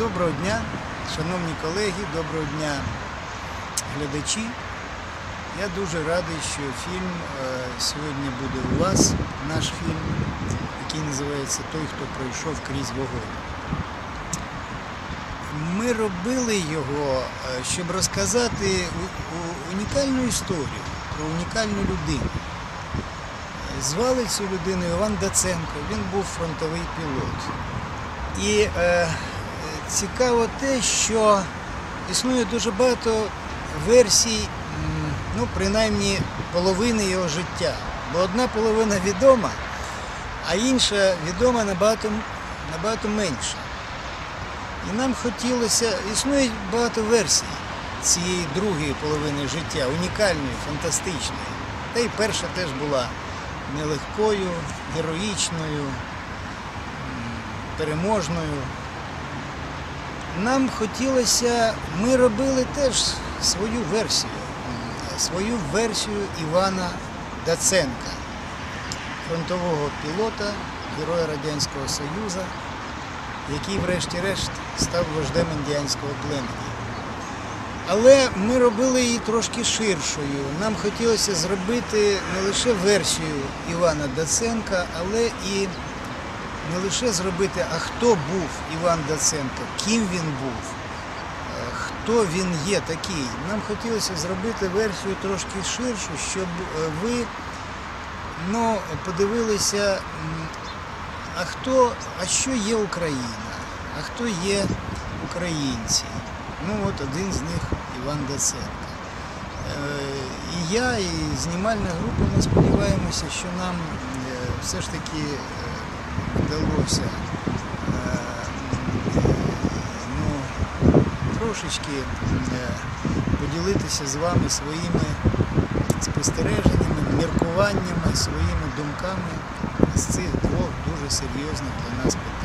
Доброго дня, шановні колеги, доброго дня, глядачі. Я дуже радий, що фільм е, сьогодні буде у вас, наш фільм, який називається Той, хто пройшов крізь вогонь. Ми робили його, е, щоб розказати унікальну історію про унікальну людину. Звали цю людину Іван Даценко, він був фронтовий пілот. І е, цікаво те, що існує дуже багато версій, ну, принаймні половини його життя. Бо одна половина відома, а інша відома набагато, набагато менше. І нам хотілося, існує багато версій цієї другої половини життя, унікальної, фантастичної. Та й перша теж була нелегкою, героїчною, переможною. Нам хотілося, ми робили теж свою версію, свою версію Івана Даценка, фронтового пілота, героя Радянського Союзу, який врешті-решт став вождем індіанського племені. Але ми робили її трошки ширшою. Нам хотілося зробити не лише версію Івана Даценка, але і не лише зробити, а хто був Іван Даценко, ким він був, е, хто він є такий. Нам хотілося зробити версію трошки ширшу, щоб е, ви ну, подивилися, а хто, а що є Україна, а хто є українці. Ну от один з них Іван Даценко. Е, І я, і знімальна група, ми сподіваємося, що нам все ж таки вдалося е, ну, трошечки е, поділитися з вами своїми спостереженнями, міркуваннями, своїми думками з цих двох дуже серйозних для нас питань.